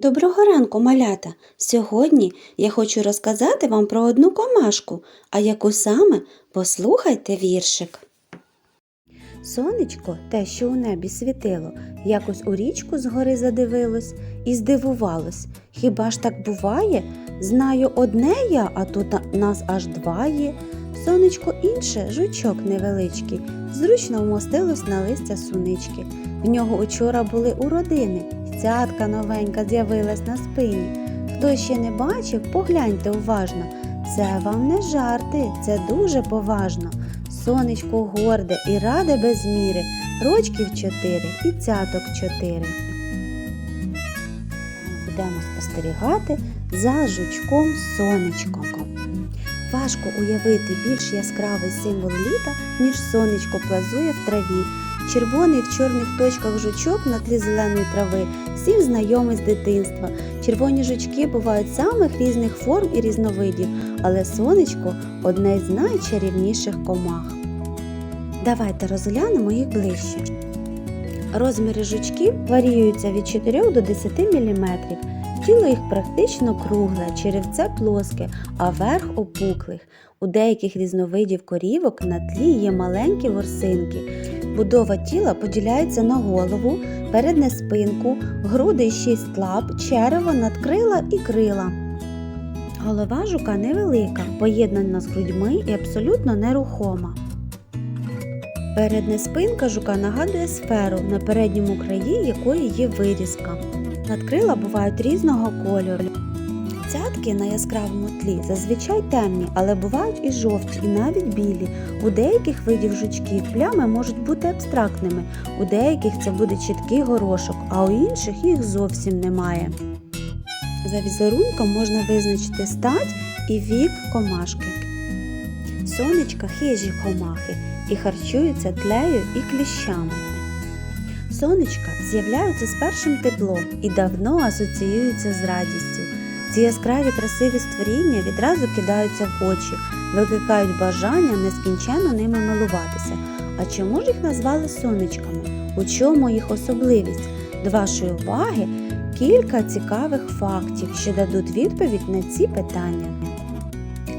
Доброго ранку, малята! Сьогодні я хочу розказати вам про одну комашку, а яку саме послухайте віршик. Сонечко, те, що у небі світило, якось у річку згори задивилось і здивувалось. Хіба ж так буває? Знаю одне я, а тут нас аж два є. Сонечко інше, жучок невеличкий, зручно вмостилось на листя сунички. В нього учора були у родини, цятка новенька з'явилась на спині. Хто ще не бачив, погляньте уважно. Це вам не жарти, це дуже поважно. Сонечко горде і раде без міри, рочків чотири і цяток чотири. Будемо спостерігати за жучком сонечком. Важко уявити більш яскравий символ літа, ніж сонечко плазує в траві. Червоний в чорних точках жучок на тлі зеленої трави, всім знайомий з дитинства. Червоні жучки бувають самих різних форм і різновидів, але сонечко одне з найчарівніших комах. Давайте розглянемо їх ближче. Розміри жучків варіюються від 4 до 10 мм. Тіло їх практично кругле, черевце плоске, а верх опуклих. У деяких різновидів корівок на тлі є маленькі ворсинки. Будова тіла поділяється на голову, передне спинку, груди і шість лап, черево, надкрила і крила. Голова жука невелика, поєднана з грудьми і абсолютно нерухома. Передня спинка жука нагадує сферу, на передньому краї якої є вирізка. Надкрила бувають різного кольору. Цятки на яскравому тлі зазвичай темні, але бувають і жовті, і навіть білі. У деяких видів жучків плями можуть бути абстрактними, у деяких це буде чіткий горошок, а у інших їх зовсім немає. За візерунком можна визначити стать і вік комашки. Сонечка хижі комахи і харчуються тлею і кліщами. Сонечка з'являються з першим теплом і давно асоціюються з радістю. Ці яскраві красиві створіння відразу кидаються в очі, викликають бажання нескінченно ними милуватися. А чому ж їх назвали сонечками? У чому їх особливість? До вашої уваги кілька цікавих фактів, що дадуть відповідь на ці питання.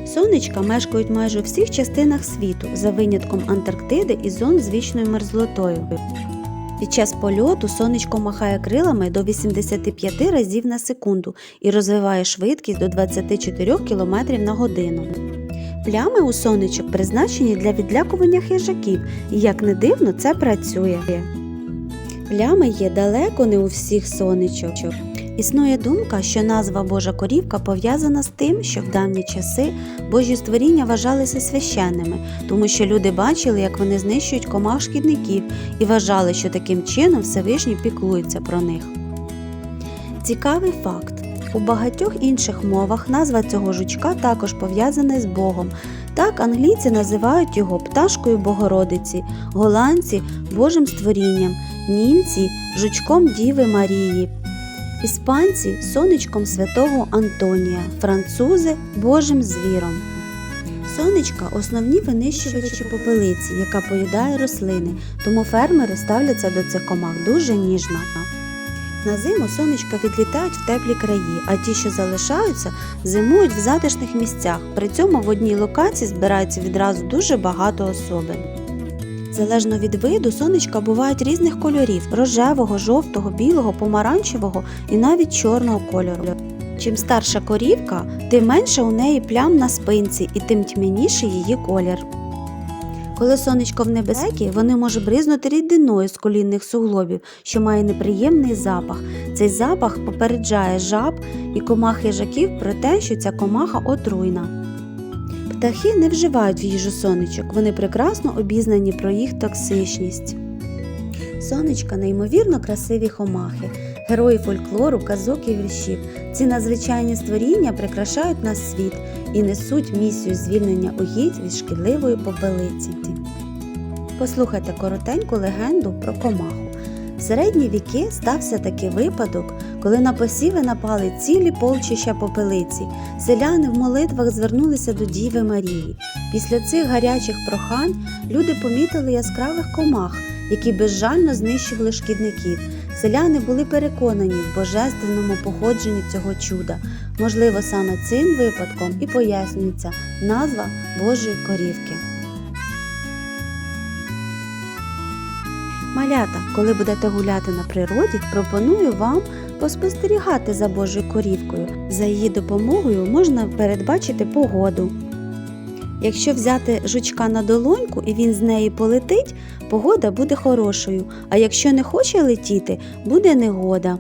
Сонечка мешкають майже у всіх частинах світу, за винятком Антарктиди і зон з вічною мерзлотою. Під час польоту сонечко махає крилами до 85 разів на секунду і розвиває швидкість до 24 км на годину. Плями у сонечок призначені для відлякування хижаків, і як не дивно, це працює. Плями є далеко не у всіх сонечок. Існує думка, що назва Божа корівка пов'язана з тим, що в давні часи Божі створіння вважалися священними, тому що люди бачили, як вони знищують комах шкідників і вважали, що таким чином Всевишній піклується про них. Цікавий факт. У багатьох інших мовах назва цього жучка також пов'язана з Богом. Так англійці називають його пташкою Богородиці, голландці Божим створінням, німці жучком Діви Марії, іспанці сонечком святого Антонія, французи Божим звіром. Сонечка основні винищувачі попелиці, яка поїдає рослини, тому фермери ставляться до цих комах дуже ніжно. На зиму сонечка відлітають в теплі краї, а ті, що залишаються, зимують в затишних місцях. При цьому в одній локації збирається відразу дуже багато особин. Залежно від виду, сонечка бувають різних кольорів рожевого, жовтого, білого, помаранчевого і навіть чорного кольору. Чим старша корівка, тим менше у неї плям на спинці і тим тьмяніший її колір. Коли сонечко в небезпеці, вони можуть бризнути рідиною з колінних суглобів, що має неприємний запах. Цей запах попереджає жаб і комах хижаків про те, що ця комаха отруйна. Птахи не вживають в їжу сонечок, вони прекрасно обізнані про їх токсичність. Сонечка неймовірно красиві хомахи, герої фольклору, казок і віршів. Ці надзвичайні створіння прикрашають наш світ і несуть місію звільнення угідь від шкідливої попелиці. Послухайте коротеньку легенду про комаху. В середні віки стався такий випадок, коли на посіви напали цілі полчища попелиці. Селяни в молитвах звернулися до Діви Марії. Після цих гарячих прохань люди помітили яскравих комах, які безжально знищували шкідників. Селяни були переконані в божественному походженні цього чуда. Можливо, саме цим випадком і пояснюється назва Божої корівки. Малята, коли будете гуляти на природі, пропоную вам поспостерігати за Божою корівкою. За її допомогою можна передбачити погоду. Якщо взяти жучка на долоньку і він з неї полетить, погода буде хорошою, а якщо не хоче летіти, буде негода.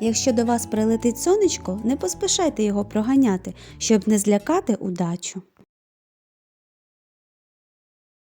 Якщо до вас прилетить сонечко, не поспішайте його проганяти, щоб не злякати удачу.